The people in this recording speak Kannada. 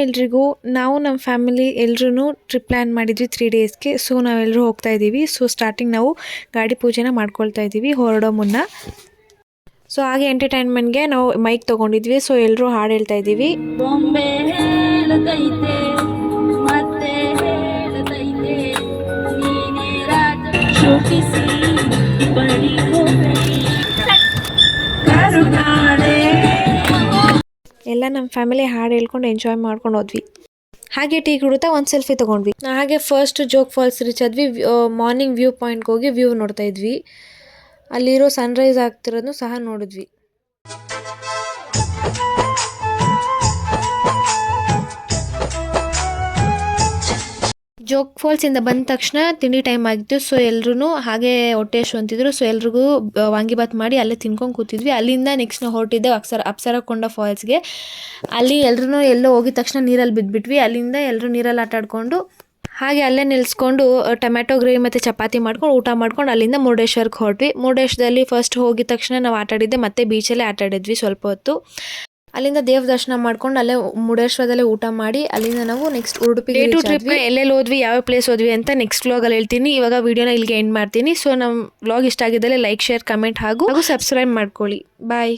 ಎಲ್ರಿಗೂ, ನಾವು ನಮ್ಮ ಫ್ಯಾಮಿಲಿ ಎಲ್ಲರೂ ಟ್ರಿಪ್ ಪ್ಲ್ಯಾನ್ ಮಾಡಿದ್ವಿ ತ್ರೀ ಡೇಸ್ಗೆ ಸೊ ನಾವೆಲ್ಲರೂ ಹೋಗ್ತಾ ಇದ್ದೀವಿ. ಸೊ ಸ್ಟಾರ್ಟಿಂಗ್ ನಾವು ಗಾಡಿ ಪೂಜೆನ ಮಾಡ್ಕೊಳ್ತಾ ಇದ್ದೀವಿ, ಹೊರಡೋ ಮುನ್ನ. ಸೊ ಹಾಗೆ ಎಂಟರ್ಟೈನ್ಮೆಂಟ್ಗೆ ನಾವು ಮೈಕ್ ತೊಗೊಂಡಿದ್ವಿ. ಸೊ ಎಲ್ಲರೂ ಹಾಡು ಹೇಳ್ತಾ ಇದ್ದೀವಿ. ಎಲ್ಲ ನಮ್ಮ ಫ್ಯಾಮಿಲಿ ಹಾಡು ಹೇಳ್ಕೊಂಡು ಎಂಜಾಯ್ ಮಾಡ್ಕೊಂಡು ಹೋದ್ವಿ. ಹಾಗೆ ಟೀ ಕುಡಿತಾ ಒಂದು ಸೆಲ್ಫಿ ತೊಗೊಂಡ್ವಿ. ಹಾಗೆ ಫಸ್ಟ್ ಜೋಗ್ ಫಾಲ್ಸ್ ರೀಚ್ ಆದ್ವಿ. ಮಾರ್ನಿಂಗ್ ವ್ಯೂ ಪಾಯಿಂಟ್ಗೆ ಹೋಗಿ ವ್ಯೂ ನೋಡ್ತಾ ಇದ್ವಿ. ಅಲ್ಲಿರೋ ಸನ್ರೈಸ್ ಆಗ್ತಿರೋದನ್ನು ಸಹ ನೋಡಿದ್ವಿ. ಜೋಗ್ ಫಾಲ್ಸಿಂದ ಬಂದ ತಕ್ಷಣ ತಿಂಡಿ ಟೈಮ್ ಆಗಿತ್ತು. ಸೊ ಎಲ್ರೂ ಹಾಗೆ ಹೊಟ್ಟೆ ಎಷ್ಟು ಅಂತಿದ್ರು. ಸೊ ಎಲ್ರಿಗೂ ವಾಂಗಿಬಾತ್ ಮಾಡಿ ಅಲ್ಲೇ ತಿನ್ಕೊಂಡು ಕೂತಿದ್ವಿ. ಅಲ್ಲಿಂದ ನೆಕ್ಸ್ಟ್ ನಾವು ಹೊರಟಿದ್ದೆ ಅಪ್ಸರ, ಅಪ್ಸರಕೊಂಡ ಫಾಲ್ಸ್ಗೆ. ಅಲ್ಲಿ ಎಲ್ರೂ ಎಲ್ಲೋ ಹೋಗಿದ ತಕ್ಷಣ ನೀರಲ್ಲಿ ಬಿದ್ದುಬಿಟ್ವಿ ಅಲ್ಲಿಂದ ಎಲ್ಲರೂ ನೀರಲ್ಲಿ ಆಟ ಆಡ್ಕೊಂಡು, ಹಾಗೆ ಅಲ್ಲೇ ನಿಲ್ಲಿಸ್ಕೊಂಡು ಟೊಮ್ಯಾಟೊ ಗ್ರೇವಿ ಮತ್ತು ಚಪಾತಿ ಮಾಡ್ಕೊಂಡು, ಊಟ ಮಾಡ್ಕೊಂಡು ಅಲ್ಲಿಂದ ಮುರುಡೇಶ್ವರಕ್ಕೆ ಹೊರಟ್ವಿ. ಮುರುಡೇಶ್ವರದಲ್ಲಿ ಫಸ್ಟ್ ಹೋಗಿದ ತಕ್ಷಣ ನಾವು ಆಟಾಡಿದ್ದೆ ಮತ್ತೆ ಬೀಚಲ್ಲೇ ಆಟಾಡಿದ್ವಿ ಸ್ವಲ್ಪ ಹೊತ್ತು. ಅಲ್ಲಿಂದ ದೇವ ದರ್ಶನ ಮಾಡ್ಕೊಂಡು ಅಲ್ಲೇ ಮುರುಡೇಶ್ವರದಲ್ಲೇ ಊಟ ಮಾಡಿ ಅಲ್ಲಿಂದ ನಾವು ನೆಕ್ಸ್ಟ್ ಉಡುಪಿ ಟು ಟ್ರಿಪ್ ಎಲ್ಲೆಲ್ಲಿ ಹೋದ್ವಿ ಯಾವ ಪ್ಲೇಸ್ ಹೋದ್ವಿ ಅಂತ ನೆಕ್ಸ್ಟ್ ವ್ಲಾಗಲ್ಲಿ ಹೇಳ್ತೀನಿ. ಇವಾಗ ವಿಡಿಯೋನ ಇಲ್ಲಿಗೆ ಎಂಡ್ ಮಾಡ್ತೀನಿ. ಸೊ ನಮ್ಮ ವ್ಲಾಗ್ ಇಷ್ಟ ಆಗಿದ್ದಲ್ಲಿ ಲೈಕ್ ಶೇರ್ ಕಮೆಂಟ್ ಹಾಗೂ ಹಾಗೂ ಸಬ್ಸ್ಕ್ರೈಬ್ ಮಾಡ್ಕೊಳ್ಳಿ. ಬಾಯ್